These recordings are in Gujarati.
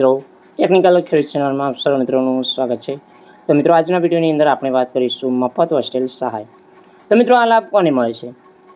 મિત્રો ટેકનિકલ ખેડૂત ચેનલમાં આપ સર્વ મિત્રોનું સ્વાગત છે. તો મિત્રો, આજના વિડીયોની અંદર આપણે વાત કરીશું મફત હોસ્ટેલ સહાય. તો મિત્રો, આ લાભ કોને મળે છે?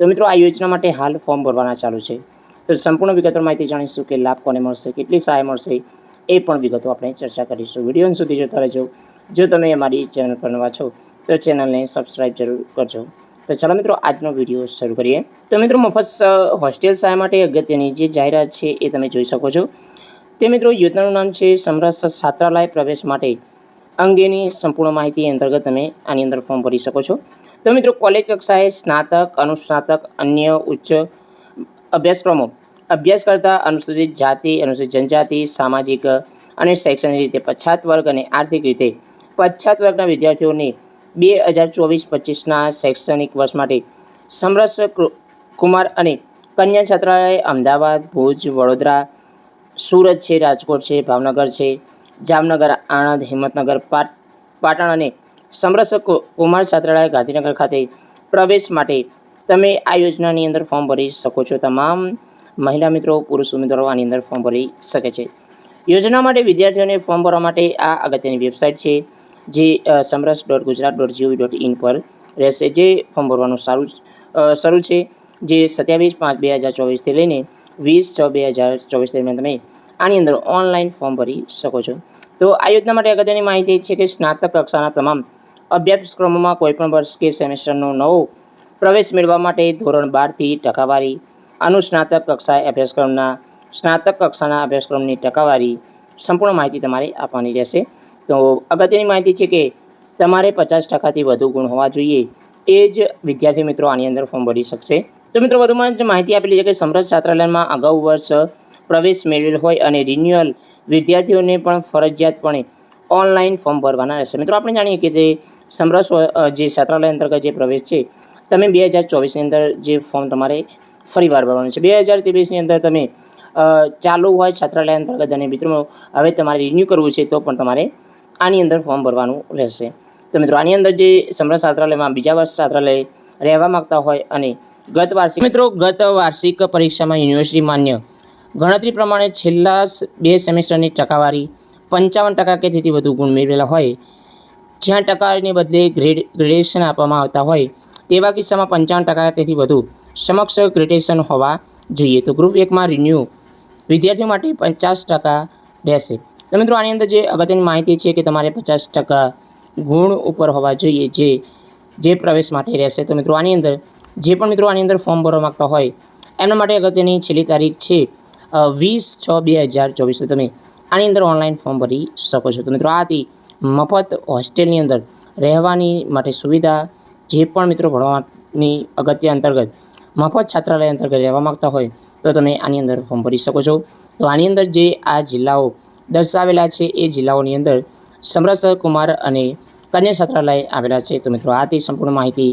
તો મિત્રો, આ યોજના માટે હાલ ફોર્મ ભરવાના ચાલુ છે. તો સંપૂર્ણ વિગતો માહિતી જાણીશું કે લાભ કોને મળશે, કેટલી સહાય મળશે, એ પણ વિગતો આપણે ચર્ચા કરીશું. વીડિયો સુધી જોતા રહેજો. જો તમે અમારી ચેનલ પર નવા છો, તો ચેનલને સબસ્ક્રાઈબ જરૂર કરજો. તો ચાલો મિત્રો, આજનો વીડિયો શરૂ કરીએ. તો મિત્રો, મફત હોસ્ટેલ સહાય માટે અગત્યની જે જાહેરાત છે, એ તમે જોઈ શકો છો. તે મિત્રો યોજનાનું નામ છે સમરસ છાત્રાલય પ્રવેશ માટે. અંગેની સંપૂર્ણ માહિતી અંતર્ગત તમે આની અંદર ફોર્મ ભરી શકો છો. તો મિત્રો, કોલેજ કક્ષાએ સ્નાતક, અનુસ્નાતક, અન્ય ઉચ્ચ અભ્યાસક્રમો અભ્યાસ કરતા અનુસૂચિત જાતિ, અનુસૂચિત જનજાતિ, સામાજિક અને શૈક્ષણિક રીતે પછાત વર્ગ અને આર્થિક રીતે પછાત વર્ગના વિદ્યાર્થીઓને બે હજાર ચોવીસ પચીસના શૈક્ષણિક વર્ષ માટે સમરસ કુમાર અને કન્યા છાત્રાલય અમદાવાદ, ભુજ, વડોદરા સુરત છે, રાજકોટ છે, ભાવનગર છે, જામનગર, આણંદ, હિંમતનગર, પાટ, પાટણ અને સમરસક કુમાર છાત્રાલય ગાંધીનગર ખાતે પ્રવેશ માટે તમે આ યોજનાની અંદર ફોર્મ ભરી શકો છો. તમામ મહિલા મિત્રો, પુરુષ ઉમેદવારો આની અંદર ફોર્મ ભરી શકે છે. યોજના માટે વિદ્યાર્થીઓને ફોર્મ ભરવા માટે આ અગત્યની વેબસાઇટ છે, જે Samaras dot Gujarat dot GOV dot in પર રહેશે. જે ફોર્મ ભરવાનું સારું શરૂ છે, જે સત્યાવીસ પાંચ બે હજાર ચોવીસથી લઈને વીસ છ બે હજાર ચોવીસ દરમિયાન તમે આની અંદર ઓનલાઈન ફોર્મ ભરી શકો છો. તો આ યોજના માટે અગત્યની માહિતી છે કે સ્નાતક કક્ષાના તમામ અભ્યાસક્રમોમાં કોઈપણ વર્ષ કે સેમેસ્ટરનો નવો પ્રવેશ મેળવવા માટે ધોરણ બારથી ટકાવારી, અનુસ્નાતક કક્ષાએ અભ્યાસક્રમના સ્નાતક કક્ષાના અભ્યાસક્રમની ટકાવારી સંપૂર્ણ માહિતી તમારે આપવાની રહેશે. તો અગત્યની માહિતી છે કે તમારે પચાસ ટકાથી વધુ ગુણ હોવા જોઈએ. એ જ વિદ્યાર્થી મિત્રો આની અંદર ફોર્મ ભરી શકશે. તો મિત્રો વધુમાં જ માહિતી આપેલી છે કે સમરસ છાત્રાલયમાં અગાઉ વર્ષ પ્રવેશ મેળવેલ હોય અને રિન્યુઅલ વિદ્યાર્થીઓને પણ ફરજિયાતપણે ઓનલાઈન ફોર્મ ભરવાના રહેશે. મિત્રો, આપણે જાણીએ કે જે સમરસ જે છાત્રાલય અંતર્ગત જે પ્રવેશ છે, તમે બે હજાર ચોવીસની અંદર જે ફોર્મ તમારે ફરીવાર ભરવાનું છે. બે હજાર ત્રેવીસની અંદર તમે ચાલુ હોય છાત્રાલય અંતર્ગત અને મિત્રો, હવે તમારે રિન્યૂ કરવું છે તો પણ તમારે આની અંદર ફોર્મ ભરવાનું રહેશે. તો મિત્રો, આની અંદર જે સમરસ છાત્રાલયમાં બીજા વર્ષ છાત્રાલય રહેવા માગતા હોય અને ગત વાર્ષિક મિત્રો, ગત વાર્ષિક પરીક્ષામાં યુનિવર્સિટી માન્ય. ગણતરી પ્રમાણે છેલ્લા બે સેમેસ્ટરની ટકાવારી પંચાવન ટકા કે તેથી વધુ ગુણ મેળવેલા હોય. જ્યાં ટકાવારીને બદલે ગ્રેડ ગ્રેડેશન આપવામાં આવતા હોય, તેવા કિસ્સામાં પંચાવન ટકા તેથી વધુ સમક્ષ ગ્રેડેશન હોવા જોઈએ. તો ગ્રુપ એકમાં રિન્યૂ વિદ્યાર્થીઓ માટે પચાસ ટકા રહેશે. તો મિત્રો, આની અંદર જે અગત્યની માહિતી છે કે તમારે પચાસ ટકા ગુણ ઉપર હોવા જોઈએ, જે જે પ્રવેશ માટે રહેશે. તો મિત્રો, આની અંદર જે પણ મિત્રો આની અંદર ફોર્મ ભરવા માગતા હોય, એમના માટે અગત્યની છેલ્લી તારીખ છે વીસ છ બે હજાર ચોવીસ. તમે આની અંદર ઓનલાઈન ફોર્મ ભરી શકો છો. તો મિત્રો આ હતી મફત હોસ્ટેલની અંદર રહેવાની માટે સુવિધા, જે પણ મિત્રો ભણવાની અગત્ય અંતર્ગત, મફત છાત્રાલય અંતર્ગત રહેવા માગતા હોય, તો તમે આની અંદર ફોર્મ ભરી શકો છો. તો આની અંદર જે આ જિલ્લાઓ દર્શાવેલા છે, એ જિલ્લાઓની અંદર સમરસ કુમાર અને કન્યા છાત્રાલય આવેલા છે. તો મિત્રો આ તે સંપૂર્ણ માહિતી.